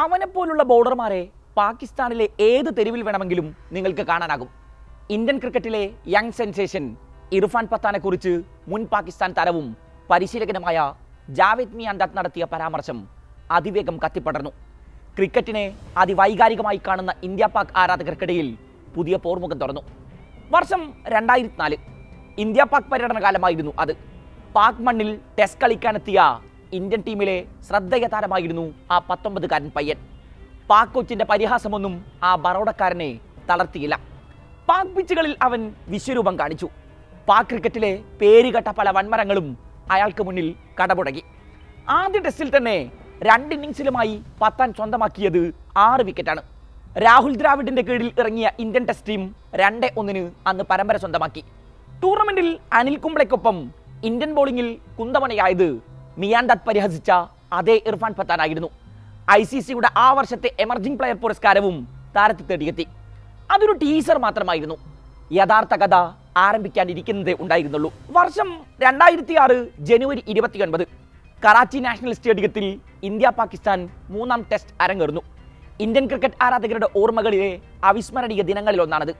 അവനെപ്പോലുള്ള ബൗളർമാരെ പാകിസ്ഥാനിലെ ഏത് തെരുവിൽ വേണമെങ്കിലും നിങ്ങൾക്ക് കാണാനാകും. ഇന്ത്യൻ ക്രിക്കറ്റിലെ യങ് സെൻസേഷൻ ഇർഫാൻ പത്താനെക്കുറിച്ച് മുൻ പാകിസ്ഥാൻ താരവും പരിശീലകനുമായ ജാവേദ് മിയാൻദാത്ത് നടത്തിയ പരാമർശം അതിവേഗം കത്തിപ്പടർന്നു. ക്രിക്കറ്റിനെ അതിവൈകാരികമായി കാണുന്ന ഇന്ത്യ പാക് ആരാധകർക്കിടയിൽ പുതിയ പോർമുഖം തുറന്നു. വർഷം രണ്ടായിരത്തി നാല് ഇന്ത്യ പാക് പര്യടന കാലമായിരുന്നു അത്. പാക് മണ്ണിൽ ടെസ്റ്റ് കളിക്കാനെത്തിയ ഇന്ത്യൻ ടീമിലെ ശ്രദ്ധേയ താരമായിരുന്നു ആ പത്തൊമ്പതുകാരൻ പയ്യൻ. പാക് കൊച്ചിന്റെ പരിഹാസമൊന്നും ആ ബറോഡക്കാരനെ തളർത്തിയില്ല. പാക് പിച്ചുകളിൽ അവൻ വിശ്വരൂപം കാണിച്ചു. പാക് ക്രിക്കറ്റിലെ പേരുകെട്ട പല വൻമരങ്ങളും അയാൾക്ക് മുന്നിൽ കടപുടങ്ങി ആദ്യ ടെസ്റ്റിൽ തന്നെ രണ്ട് ഇന്നിങ്സിലുമായി പത്താൻ സ്വന്തമാക്കിയത് ആറ് വിക്കറ്റാണ്. രാഹുൽ ദ്രാവിഡിന്റെ കീഴിൽ ഇറങ്ങിയ ഇന്ത്യൻ ടെസ്റ്റ് ടീം രണ്ട് ഒന്നിന് അന്ന് പരമ്പര സ്വന്തമാക്കി. ടൂർണമെന്റിൽ അനിൽ കുംബ്ലയ്ക്കൊപ്പം ഇന്ത്യൻ ബോളിംഗിൽ കുന്തമണയായത് മിയാൻദാത്ത് പരിഹസിച്ച അതേ ഇർഫാൻ പത്താനായിരുന്നു ഐ സി സിയുടെ ആ വർഷത്തെ എമർജിംഗ് പ്ലെയർ പുരസ്കാരവും താരത്തെ തേടിയെത്തി. അതൊരു ടീസർ മാത്രമായിരുന്നു. യഥാർത്ഥ കഥ ആരംഭിക്കാനിരിക്കുന്നതേ ഉണ്ടായിരുന്നുള്ളൂ. വർഷം രണ്ടായിരത്തി ആറ് ജനുവരി ഇരുപത്തിയൊൻപത് കറാച്ചി നാഷണൽ സ്റ്റേഡിയത്തിൽ ഇന്ത്യ പാകിസ്ഥാൻ മൂന്നാം ടെസ്റ്റ് അരങ്ങേറുന്നു. ഇന്ത്യൻ ക്രിക്കറ്റ് ആരാധകരുടെ ഓർമ്മകളിലെ അവിസ്മരണീയ ദിനങ്ങളിലൊന്നാണത്.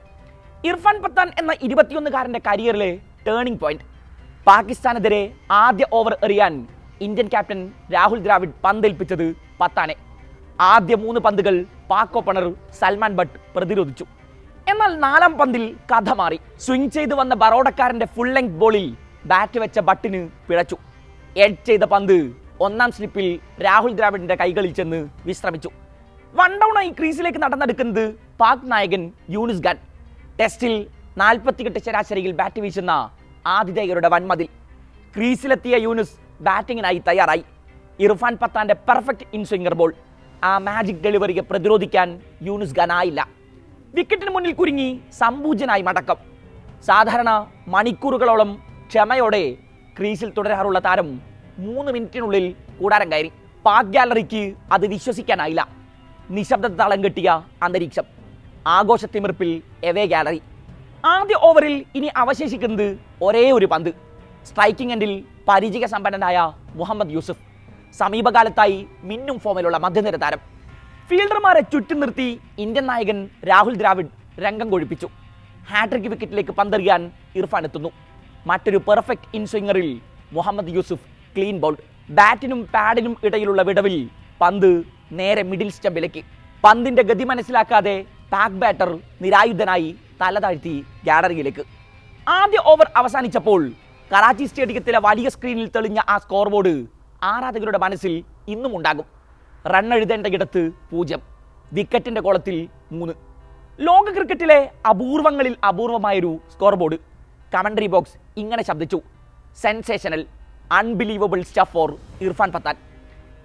ഇർഫാൻ പത്താൻ എന്ന ഇരുപത്തിയൊന്നുകാരന്റെ കരിയറിലെ ടേണിംഗ് പോയിന്റ് പാകിസ്ഥാനെതിരെ ആദ്യ ഓവർ എറിയാൻ ഇന്ത്യൻ ക്യാപ്റ്റൻ രാഹുൽ ദ്രാവിഡ് പന്തേൽപ്പിച്ചത് പത്താനെ. ആദ്യ മൂന്ന് പന്തുകൾ പാക് ഓപ്പണർ സൽമാൻ ഭട്ട് പ്രതിരോധിച്ചു. എന്നാൽ നാലാം പന്തിൽ കഥ മാറി. സ്വിങ് ചെയ്ത് വന്ന ബറോഡക്കാരന്റെ ഫുൾ ലെങ്ത് ബോളിൽ ബാറ്റ് വെച്ച ബട്ടിന് പിഴച്ചു. എഡ് ചെയ്ത പന്ത് ഒന്നാം സ്ലിപ്പിൽ രാഹുൽ ദ്രാവിഡിന്റെ കൈകളിൽ ചെന്ന് വിശ്രമിച്ചു. വൺ ഡൗണായി ക്രീസിലേക്ക് നടന്നെടുക്കുന്നത് പാക് നായകൻ യൂണിസ് ഖാൻ. ടെസ്റ്റിൽ നാൽപ്പത്തിയെട്ട് ശരാശരിയിൽ ബാറ്റ് വീശുന്ന ആതിഥേയരുടെ വൻമതിൽ. ക്രീസിലെത്തിയ യൂനിസ് ബാറ്റിങ്ങിനായി തയ്യാറായി. ഇർഫാൻ പത്താന്റെ പെർഫെക്റ്റ് ഇൻസ്വിംഗർ ബോൾ ആ മാജിക് ഡെലിവറിയെ പ്രതിരോധിക്കാൻ യൂനുസ് ഖാൻ ആയില്ല. വിക്കറ്റിന് മുന്നിൽ കുരുങ്ങി സമ്പൂജനായി മടക്കം. സാധാരണ മണിക്കൂറുകളോളം ക്ഷമയോടെ ക്രീസിൽ തുടരാറുള്ള താരം മൂന്ന് മിനിറ്റിനുള്ളിൽ കൂടാരം കയറി. പാക് ഗാലറിക്ക് അത് വിശ്വസിക്കാനായില്ല. നിശബ്ദ തളം കെട്ടിയ അന്തരീക്ഷം. ആഘോഷത്തിമിർപ്പിൽ എവേ ഗാലറി. ആദ്യ ഓവറിൽ ഇനി അവശേഷിക്കുന്നത് ഒരേ ഒരു പന്ത്. സ്ട്രൈക്കിംഗ് എൻഡിൽ പരിചയ സമ്പന്നനായ മുഹമ്മദ് യൂസുഫ്. സമീപകാലത്തായി മിന്നും ഫോമിലുള്ള മധ്യനിര താരം. ഫീൽഡർമാരെ ചുറ്റും നിർത്തി ഇന്ത്യൻ നായകൻ രാഹുൽ ദ്രാവിഡ് രംഗം കൊഴിപ്പിച്ചു. ഹാട്രിക് വിക്കറ്റിലേക്ക് പന്തെറിയാൻ ഇർഫാൻ എത്തുന്നു. മറ്റൊരു പെർഫെക്റ്റ് ഇൻസ്വിംഗറിൽ മുഹമ്മദ് യൂസുഫ് ക്ലീൻ ബോൾ ബാറ്റിനും പാഡിനും ഇടയിലുള്ള വിടവിൽ പന്ത് നേരെ മിഡിൽ സ്റ്റമ്പിലേക്ക് പന്തിന്റെ ഗതി മനസ്സിലാക്കാതെ പാക് ബാറ്റർ നിരായുധനായി തല താഴ്ത്തി ഗാലറിയിലേക്ക് ആദ്യ ഓവർ അവസാനിച്ചപ്പോൾ കറാച്ചി സ്റ്റേഡിയത്തിലെ വലിയ സ്ക്രീനിൽ തെളിഞ്ഞ ആ സ്കോർ ബോർഡ് ആരാധകരുടെ മനസ്സിൽ ഇന്നും ഉണ്ടാകും. റൺ എഴുതേണ്ട ഇടത്ത് പൂജ്യം വിക്കറ്റിന്റെ കോളത്തിൽ മൂന്ന്. ലോക ക്രിക്കറ്റിലെ അപൂർവങ്ങളിൽ അപൂർവമായൊരു സ്കോർ ബോർഡ് കമന്ററി ബോക്സ് ഇങ്ങനെ ശബ്ദിച്ചു. Sensational unbelievable stuff four Irfan Pathan.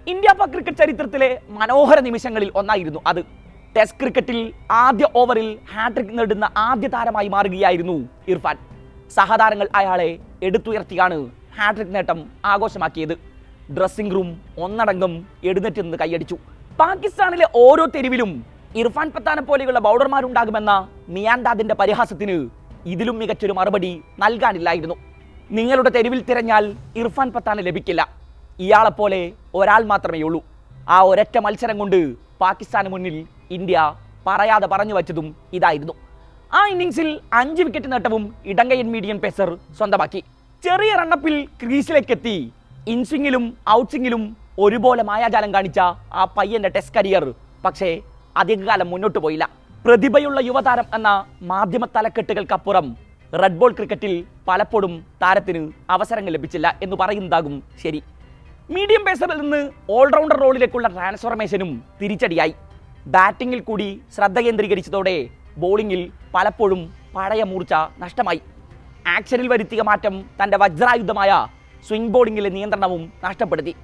India Pak cricket ചരിത്രത്തിലെ മനോഹര നിമിഷങ്ങളിൽ ഒന്നായിരുന്നു അത്. ടെസ്റ്റ് ക്രിക്കറ്റിൽ ആദ്യ ഓവറിൽ ഹാട്രിക് നേടുന്ന ആദ്യ താരമായി മാറുകയായിരുന്നു ഇർഫാൻ. സഹതാരങ്ങൾ അയാളെ എടുത്തുയർത്തിയാണ് ഹാട്രിക് നേട്ടം ആഘോഷമാക്കിയത്. ഡ്രസ്സിംഗ് റൂം ഒന്നടങ്കം എഴുന്നേറ്റ് നിന്ന് കൈയടിച്ചു. പാകിസ്ഥാനിലെ ഓരോ തെരുവിലും ഇർഫാൻ പത്താനെ പോലെയുള്ള ബൗളർമാരുണ്ടാകുമെന്ന മിയാൻദാദിന്റെ പരിഹാസത്തിന് ഇതിലും മികച്ചൊരു മറുപടി നൽകാനില്ലായിരുന്നു. നിങ്ങളുടെ തെരുവിൽ തിരഞ്ഞാൽ ഇർഫാൻ പത്താനെ ലഭിക്കില്ല. ഇയാളെപ്പോലെ ഒരാൾ മാത്രമേ ഉള്ളൂ. ആ ഒരൊറ്റ മത്സരം കൊണ്ട് പാകിസ്ഥാന് മുന്നിൽ ഇന്ത്യ പറയാതെ പറഞ്ഞു വച്ചതും ഇതായിരുന്നു. ആ ഇന്നിങ്സിൽ അഞ്ച് വിക്കറ്റ് നേട്ടവും ഇടങ്കയൻ മീഡിയൻ പേസർ സ്വന്തമാക്കി. ചെറിയ റണ്ണപ്പിൽ ക്രീസിലേക്ക് എത്തി ഇൻസ്വിങ്ങിലും ഔട്ട്സ്വിങ്ങിലും ഒരുപോലെ മായാജാലം കാണിച്ച ആ പയ്യന്റെ ടെസ്റ്റ് കരിയർ പക്ഷേ അധികകാലം മുന്നോട്ട് പോയില്ല. പ്രതിഭയുള്ള യുവതാരം എന്ന മാധ്യമ തലക്കെട്ടുകൾക്കപ്പുറം റെഡ് ബോൾ ക്രിക്കറ്റിൽ പലപ്പോഴും താരത്തിന് അവസരങ്ങൾ ലഭിച്ചില്ല എന്ന് പറയുന്നതാകും ശരി. മീഡിയം പേസറിൽ നിന്ന് ഓൾറൗണ്ടർ റോളിലേക്കുള്ള ട്രാൻസ്ഫോർമേഷനും തിരിച്ചടിയായി. ബാറ്റിങ്ങിൽ കൂടി ശ്രദ്ധ കേന്ദ്രീകരിച്ചതോടെ ബോളിംഗിൽ പലപ്പോഴും പഴയ മൂർച്ച നഷ്ടമായി. ആക്ഷനിൽ വരുത്തിയ മാറ്റം തന്റെ വജ്രായുധമായ സ്വിംഗ് ബോളിങ്ങിലെ നിയന്ത്രണവും നഷ്ടപ്പെടുത്തി.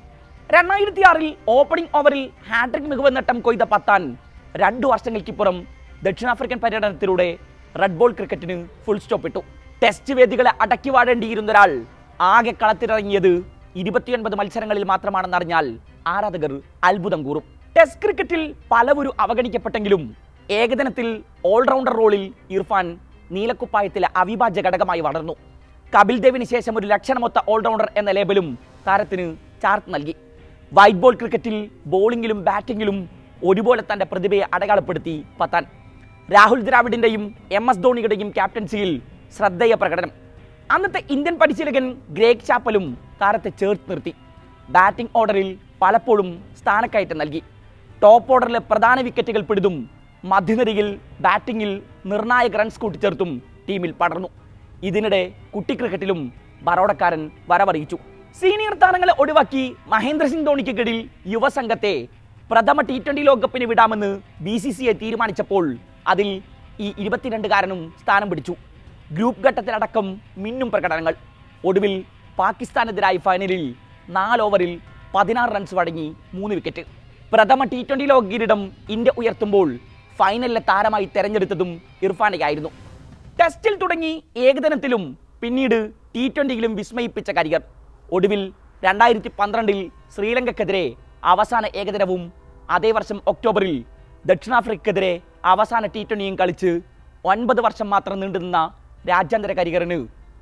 രണ്ടായിരത്തി ആറിൽ ഓപ്പണിംഗ് ഓവറിൽ ഹാട്രിക് മികവ് നേട്ടം കൊയ്ത പത്താൻ രണ്ടു വർഷങ്ങൾക്കിപ്പുറം ദക്ഷിണാഫ്രിക്കൻ പര്യടനത്തിലൂടെ റെഡ് ബോൾ ക്രിക്കറ്റിന് ഫുൾ സ്റ്റോപ്പ് ഇട്ടു. ടെസ്റ്റ് വേദികളെ അടക്കി വാഴേണ്ടിയിരുന്ന ഒരാൾ ആകെ കളത്തിലിറങ്ങിയത് ഇരുപത്തിയൊൻപത് മത്സരങ്ങളിൽ മാത്രമാണെന്നറിഞ്ഞാൽ ആരാധകർ അത്ഭുതം കൂറും. ടെസ്റ്റ് ക്രിക്കറ്റിൽ പലവരും അവഗണിക്കപ്പെട്ടെങ്കിലും ഏകദിനത്തിൽ ഓൾറൗണ്ടർ റോളിൽ ഇർഫാൻ നീലക്കുപ്പായത്തിലെ അവിഭാജ്യ ഘടകമായി വളർന്നു. കപിൽ ദേവിന് ശേഷം ഒരു ലക്ഷണമൊത്ത ഓൾറൗണ്ടർ എന്ന ലേബലും താരത്തിന് ചാർത്ത് നൽകി. വൈറ്റ് ബോൾ ക്രിക്കറ്റിൽ ബോളിംഗിലും ബാറ്റിംഗിലും ഒരുപോലെ തന്റെ പ്രതിഭയെ അടയാളപ്പെടുത്തി പത്താൻ. രാഹുൽ ദ്രാവിഡിന്റെയും എം എസ് ധോണിയുടെയും ക്യാപ്റ്റൻസിയിൽ ശ്രദ്ധേയ പ്രകടനം. അന്നത്തെ ഇന്ത്യൻ പരിശീലകൻ ഗ്രേഗ് ചാപ്പലും താരത്തെ ചേർത്ത് നിർത്തി. ബാറ്റിംഗ് ഓർഡറിൽ പലപ്പോഴും സ്ഥാനക്കയറ്റം നൽകി. ടോപ്പ് ഓർഡറിലെ പ്രധാന വിക്കറ്റുകൾ പിടിതും മധ്യനിരയിൽ ബാറ്റിങ്ങിൽ നിർണായക റൺസ് കൂട്ടിച്ചേർത്തും ടീമിൽ പടർന്നു. ഇതിനിടെ കുട്ടി ക്രിക്കറ്റിലും ബറോഡക്കാരൻ വരവറിയിച്ചു. സീനിയർ താരങ്ങളെ ഒഴിവാക്കി മഹേന്ദ്ര സിംഗ് ധോണിക്ക് കീഴിൽ യുവസംഘത്തെ പ്രഥമ ടി ട്വന്റി ലോകകപ്പിന് വിടാമെന്ന് ബി സി സി ഐ തീരുമാനിച്ചപ്പോൾ അതിൽ ഈ ഇരുപത്തിരണ്ടുകാരനും സ്ഥാനം പിടിച്ചു. ഗ്രൂപ്പ് ഘട്ടത്തിലടക്കം മിന്നും പ്രകടനങ്ങൾ. ഒടുവിൽ പാകിസ്ഥാനെതിരായി ഫൈനലിൽ നാല് ഓവറിൽ പതിനാറ് റൺസ് വഴങ്ങി മൂന്ന് വിക്കറ്റ് പ്രഥമ ടി ട്വന്റി ലോക കിരീടം ഇന്ത്യ ഉയർത്തുമ്പോൾ ഫൈനലിലെ താരമായി തെരഞ്ഞെടുത്തതും ഇർഫാനെയായിരുന്നു ടെസ്റ്റിൽ തുടങ്ങി ഏകദിനത്തിലും പിന്നീട് ടി ട്വന്റിയിലും വിസ്മയിപ്പിച്ച കരിയർ ഒടുവിൽ രണ്ടായിരത്തി പന്ത്രണ്ടിൽ ശ്രീലങ്കക്കെതിരെ അവസാന ഏകദിനവും അതേ വർഷം ഒക്ടോബറിൽ ദക്ഷിണാഫ്രിക്കക്കെതിരെ അവസാന ടി ട്വന്റിയും കളിച്ച് ഒൻപത് വർഷം മാത്രം നീണ്ടുനിന്ന രാജ്യാന്തര കരിയറിന്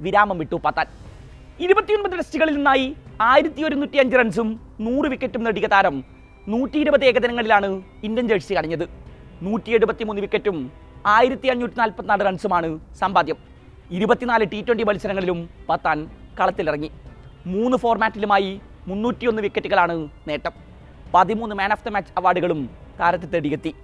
വിരാമം വിട്ടു പത്താൻ. ഇരുപത്തിയൊൻപത് ടെസ്റ്റുകളിൽ നിന്നായി ആയിരത്തി ഒരുന്നൂറ്റി അഞ്ച് റൺസും നൂറ് വിക്കറ്റും നേടിയ താരം നൂറ്റി ഇരുപത് ഏകദിനങ്ങളിലാണ് ഇന്ത്യൻ ജേഴ്സി അണിഞ്ഞത്. നൂറ്റി എഴുപത്തി മൂന്ന് വിക്കറ്റും ആയിരത്തി അഞ്ഞൂറ്റി നാൽപ്പത്തിനാല് റൺസുമാണ് സമ്പാദ്യം. ഇരുപത്തിനാല് ടി ട്വന്റി മത്സരങ്ങളിലും പത്താൻ കളത്തിലിറങ്ങി. മൂന്ന് ഫോർമാറ്റിലുമായി മുന്നൂറ്റിയൊന്ന് വിക്കറ്റുകളാണ് നേട്ടം. പതിമൂന്ന് മാൻ ഓഫ് ദ മാച്ച് അവാർഡുകളും താരത്തെ തേടിയെത്തി.